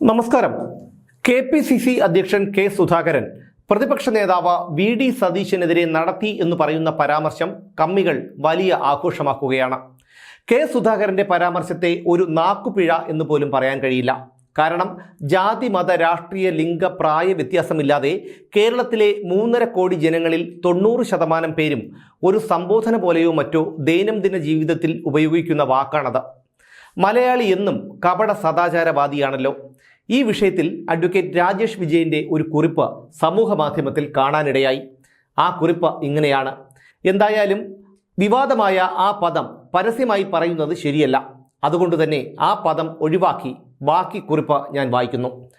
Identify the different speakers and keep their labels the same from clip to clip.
Speaker 1: നമസ്കാരം. K P C C അധ്യക്ഷൻ K Sudhakaran പ്രതിപക്ഷ നേതാവ് വി ഡി സതീശനെതിരെ നടത്തി എന്ന് പറയുന്ന പരാമർശം കമ്മികൾ വലിയ ആഘോഷമാക്കുകയാണ്. കെ സുധാകരന്റെ പരാമർശത്തെ ഒരു നാക്കുപിഴ എന്ന് പോലും പറയാൻ കഴിയില്ല. കാരണം ജാതി മത രാഷ്ട്രീയ ലിംഗ പ്രായ വ്യത്യാസമില്ലാതെ കേരളത്തിലെ മൂന്നര കോടി ജനങ്ങളിൽ തൊണ്ണൂറ് ശതമാനം പേരും ഒരു സംബോധന പോലെയോ മറ്റോ ദൈനംദിന ജീവിതത്തിൽ ഉപയോഗിക്കുന്ന വാക്കാണത്. മലയാളി എന്നും കപട സദാചാരവാദിയാണല്ലോ. ഈ വിഷയത്തിൽ അഡ്വക്കേറ്റ് രാജേഷ് വിജയന്റെ ഒരു കുറിപ്പ് സമൂഹ മാധ്യമത്തിൽ കാണാനിടയായി. ആ കുറിപ്പ് ഇങ്ങനെയാണ്. എന്തായാലും വിവാദമായ ആ പദം പരസ്യമായി പറയുന്നത് ശരിയല്ല. അതുകൊണ്ട് തന്നെ ആ പദം ഒഴിവാക്കി ബാക്കി കുറിപ്പ് ഞാൻ വായിക്കുന്നു.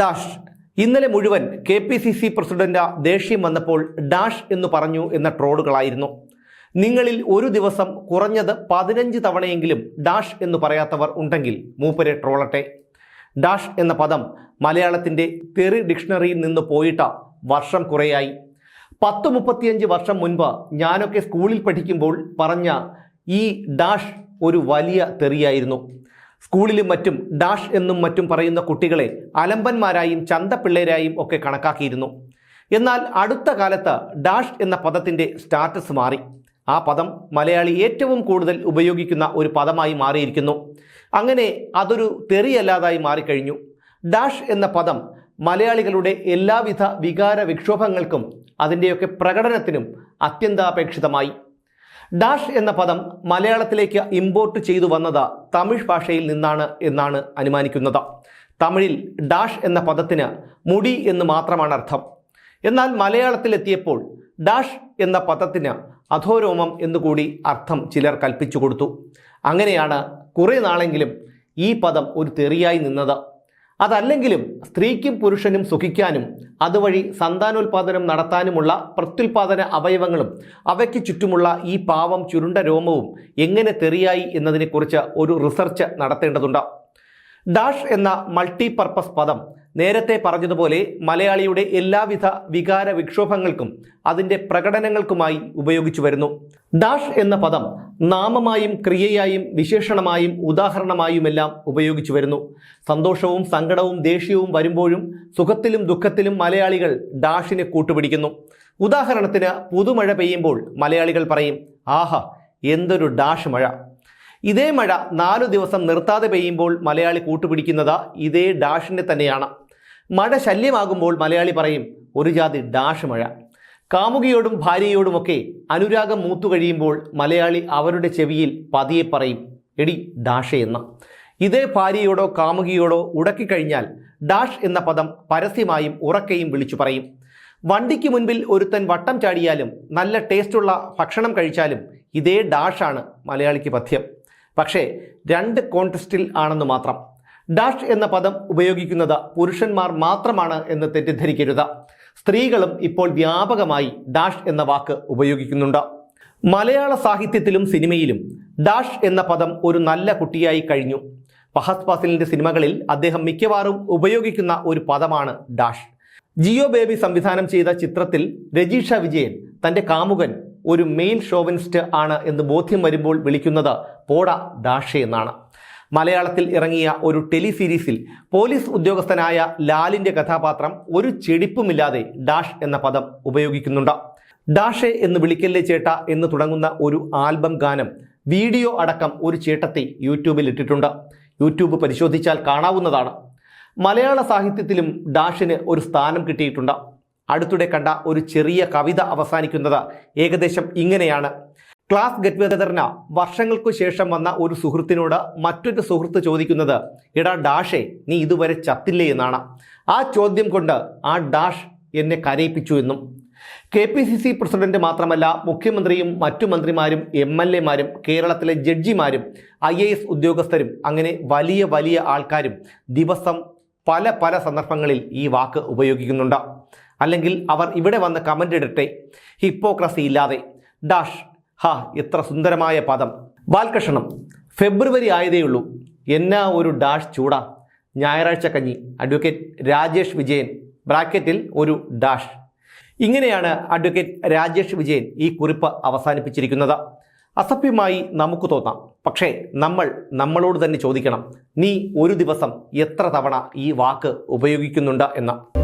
Speaker 1: ഡാഷ് ഇന്നലെ മുഴുവൻ K P C C president ദേഷ്യം വന്നപ്പോൾ ഡാഷ് എന്ന് പറഞ്ഞു എന്ന ട്രോളുകളായിരുന്നു. നിങ്ങളിൽ ഒരു ദിവസം കുറഞ്ഞത് പതിനഞ്ച് തവണയെങ്കിലും ഡാഷ് എന്ന് പറയാത്തവർ ഉണ്ടെങ്കിൽ മൂപ്പരെ ട്രോളട്ടെ. ഡാഷ് എന്ന പദം മലയാളത്തിന്റെ തെറി ഡിക്ഷണറിയിൽ നിന്ന് പോയിട്ട വർഷം കുറേയായി. പത്ത് മുപ്പത്തിയഞ്ച് വർഷം മുൻപ് ഞാനൊക്കെ സ്കൂളിൽ പഠിക്കുമ്പോൾ പറഞ്ഞ ഈ ഡാഷ് ഒരു വലിയ തെറിയായിരുന്നു. സ്കൂളിലും മറ്റും ഡാഷ് എന്നും മറ്റും പറയുന്ന കുട്ടികളെ അലമ്പന്മാരായും ചന്തപ്പിള്ളേരായും ഒക്കെ കണക്കാക്കിയിരുന്നു. എന്നാൽ അടുത്ത കാലത്ത് ഡാഷ് എന്ന പദത്തിന്റെ സ്റ്റാറ്റസ് മാറി. ആ പദം മലയാളി ഏറ്റവും കൂടുതൽ ഉപയോഗിക്കുന്ന ഒരു പദമായി മാറിയിരിക്കുന്നു. അങ്ങനെ അതൊരു തെറിയല്ലാതായി മാറിക്കഴിഞ്ഞു. ഡാഷ് എന്ന പദം മലയാളികളുടെ എല്ലാവിധ വികാര വിക്ഷോഭങ്ങൾക്കും അതിന്റെയൊക്കെ പ്രകടനത്തിനും അത്യന്താപേക്ഷിതമായി. ഡാഷ് എന്ന പദം മലയാളത്തിലേക്ക് ഇമ്പോർട്ട് ചെയ്തു വന്നത് തമിഴ് ഭാഷയിൽ നിന്നാണ് എന്നാണ് അനുമാനിക്കുന്നത്. തമിഴിൽ ഡാഷ് എന്ന പദത്തിന് മുടി എന്ന് മാത്രമാണ് അർത്ഥം. എന്നാൽ മലയാളത്തിലെത്തിയപ്പോൾ ഡാഷ് എന്ന പദത്തിന് അധോരോമം എന്നുകൂടി അർത്ഥം ചിലർ കൽപ്പിച്ചു കൊടുത്തു. അങ്ങനെയാണ് കുറേ നാളെങ്കിലും ഈ പദം ഒരു തെറിയായി നിന്നത്. അതല്ലെങ്കിലും സ്ത്രീക്കും പുരുഷനും സുഖിക്കാനും അതുവഴി സന്താനോൽപാദനം നടത്താനുമുള്ള പ്രത്യുൽപാദന അവയവങ്ങളും അവയ്ക്ക് ചുറ്റുമുള്ള ഈ പാവം ചുരുണ്ട രോമവും എങ്ങനെ തെറിയായി എന്നതിനെക്കുറിച്ച് ഒരു റിസർച്ച് നടത്തേണ്ടതുണ്ട്. ഡാഷ് എന്ന മൾട്ടി പർപ്പസ് പദം നേരത്തെ പറഞ്ഞതുപോലെ മലയാളിയുടെ എല്ലാവിധ വികാര വിക്ഷോഭങ്ങൾക്കും അതിന്റെ പ്രകടനങ്ങൾക്കുമായി ഉപയോഗിച്ചു വരുന്നു. ഡാഷ് എന്ന പദം നാമമായും ക്രിയയായും വിശേഷണമായും ഉദാഹരണമായുമെല്ലാം ഉപയോഗിച്ചു വരുന്നു. സന്തോഷവും സങ്കടവും ദേഷ്യവും വരുമ്പോഴും സുഖത്തിലും ദുഃഖത്തിലും മലയാളികൾ ഡാഷിനെ കൂട്ടുപിടിക്കുന്നു. ഉദാഹരണത്തിന് പുതുമഴ പെയ്യുമ്പോൾ മലയാളികൾ പറയും ആഹ എന്തൊരു ഡാഷ് മഴ. ഇതേ മഴ നാലു ദിവസം നിർത്താതെ പെയ്യുമ്പോൾ മലയാളി കൂട്ടുപിടിക്കുന്നത് ഇതേ ഡാഷിനെ തന്നെയാണ്. മഴ ശല്യമാകുമ്പോൾ മലയാളി പറയും ഒരു ജാതി ഡാഷ് മഴ കാമുകിയോടും ഭാര്യയോടുമൊക്കെ അനുരാഗം മൂത്തു കഴിയുമ്പോൾ മലയാളി അവരുടെ ചെവിയിൽ പതിയെ പറയും എടി ഡാഷ് എന്ന. ഇതേ ഭാര്യയോടോ കാമുകിയോടോ ഉടക്കിക്കഴിഞ്ഞാൽ ഡാഷ് എന്ന പദം പരസ്യമായും ഉറക്കെയും വിളിച്ചു പറയും. വണ്ടിക്ക് മുൻപിൽ ഒരുത്തൻ വട്ടം ചാടിയാലും നല്ല ടേസ്റ്റുള്ള ഭക്ഷണം കഴിച്ചാലും ഇതേ ഡാഷാണ് മലയാളിക്ക് പഥ്യം. പക്ഷേ രണ്ട് കോൺടെസ്റ്റിൽ ആണെന്ന് മാത്രം. ഡാഷ് എന്ന പദം ഉപയോഗിക്കുന്നത് പുരുഷന്മാർ മാത്രമാണ് എന്ന് തെറ്റിദ്ധരിക്കരുത്. സ്ത്രീകളും ഇപ്പോൾ വ്യാപകമായി ഡാഷ് എന്ന വാക്ക് ഉപയോഗിക്കുന്നുണ്ട്. മലയാള സാഹിത്യത്തിലും സിനിമയിലും ഡാഷ് എന്ന പദം ഒരു നല്ല കുട്ടിയായി കഴിഞ്ഞു. ഫഹദ് ഫാസിലിന്റെ സിനിമകളിൽ അദ്ദേഹം മിക്കവാറും ഉപയോഗിക്കുന്ന ഒരു പദമാണ് ഡാഷ്. ജിയോ ബേബി സംവിധാനം ചെയ്ത ചിത്രത്തിൽ രജീഷ വിജയൻ തന്റെ കാമുകൻ ഒരു മെയിൽ ഷോവിനിസ്റ്റ് ആണ് എന്ന് ബോധ്യം വരുമ്പോൾ വിളിക്കുന്നത് പോട ഡാഷ് എന്നാണ്. മലയാളത്തിൽ ഇറങ്ങിയ ഒരു ടെലിസീരീസിൽ പോലീസ് ഉദ്യോഗസ്ഥനായ ലാലിന്റെ കഥാപാത്രം ഒരു ചെടിപ്പുമില്ലാതെ ഡാഷ് എന്ന പദം ഉപയോഗിക്കുന്നുണ്ട്. ഡാഷെ എന്ന് വിളിക്കല്ലേ ചേട്ട എന്ന് തുടങ്ങുന്ന ഒരു ആൽബം ഗാനം വീഡിയോ അടക്കം ഒരു ചേട്ടത്തെ യൂട്യൂബിൽ ഇട്ടിട്ടുണ്ട്. യൂട്യൂബ് പരിശോധിച്ചാൽ കാണാവുന്നതാണ്. മലയാള സാഹിത്യത്തിലും ഡാഷിന് ഒരു സ്ഥാനം കിട്ടിയിട്ടുണ്ട്. അടുത്തിടെ കണ്ട ഒരു ചെറിയ കവിത അവസാനിക്കുന്നത് ഏകദേശം ഇങ്ങനെയാണ്. ക്ലാസ് ഗെറ്റ് ടുഗദറിന് വർഷങ്ങൾക്കു ശേഷം വന്ന ഒരു സുഹൃത്തിനോട് മറ്റൊരു സുഹൃത്ത് ചോദിക്കുന്നത് എടാ ഡാഷേ നീ ഇതുവരെ ചത്തില്ലേ എന്നാണ്. ആ ചോദ്യം കൊണ്ട് ആ ഡാഷ് എന്നെ കരയിപ്പിച്ചു എന്നും. K P C C president മാത്രമല്ല മുഖ്യമന്ത്രിയും മറ്റു മന്ത്രിമാരും എം എൽ എമാരും കേരളത്തിലെ ജഡ്ജിമാരും ഐ എ എസ് ഉദ്യോഗസ്ഥരും അങ്ങനെ വലിയ വലിയ ആൾക്കാരും ദിവസം പല പല സന്ദർഭങ്ങളിൽ ഈ വാക്ക് ഉപയോഗിക്കുന്നുണ്ട്. അല്ലെങ്കിൽ അവർ ഇവിടെ വന്ന് കമന്റ് ഇടട്ടെ. ഹിപ്പോക്രസി ഇല്ലാതെ. ഡാഷ് ഹാ എത്ര സുന്ദരമായ പദം. വാൽക്കഷണം ഫെബ്രുവരി ആയതേയുള്ളൂ എന്നാ ഒരു ഡാഷ് ചൂടാ. ഞായറാഴ്ച കഞ്ഞി. അഡ്വക്കേറ്റ് രാജേഷ് വിജയൻ. ബ്രാക്കറ്റിൽ ഒരു ഡാഷ്. ഇങ്ങനെയാണ് അഡ്വക്കേറ്റ് രാജേഷ് വിജയൻ ഈ കുറിപ്പ് അവസാനിപ്പിച്ചിരിക്കുന്നത്. അസഭ്യമായി നമുക്ക് തോന്നാം. പക്ഷേ നമ്മൾ നമ്മളോട് തന്നെ ചോദിക്കണം. നീ ഒരു ദിവസം എത്ര തവണ ഈ വാക്ക് ഉപയോഗിക്കുന്നുണ്ട് എന്ന്.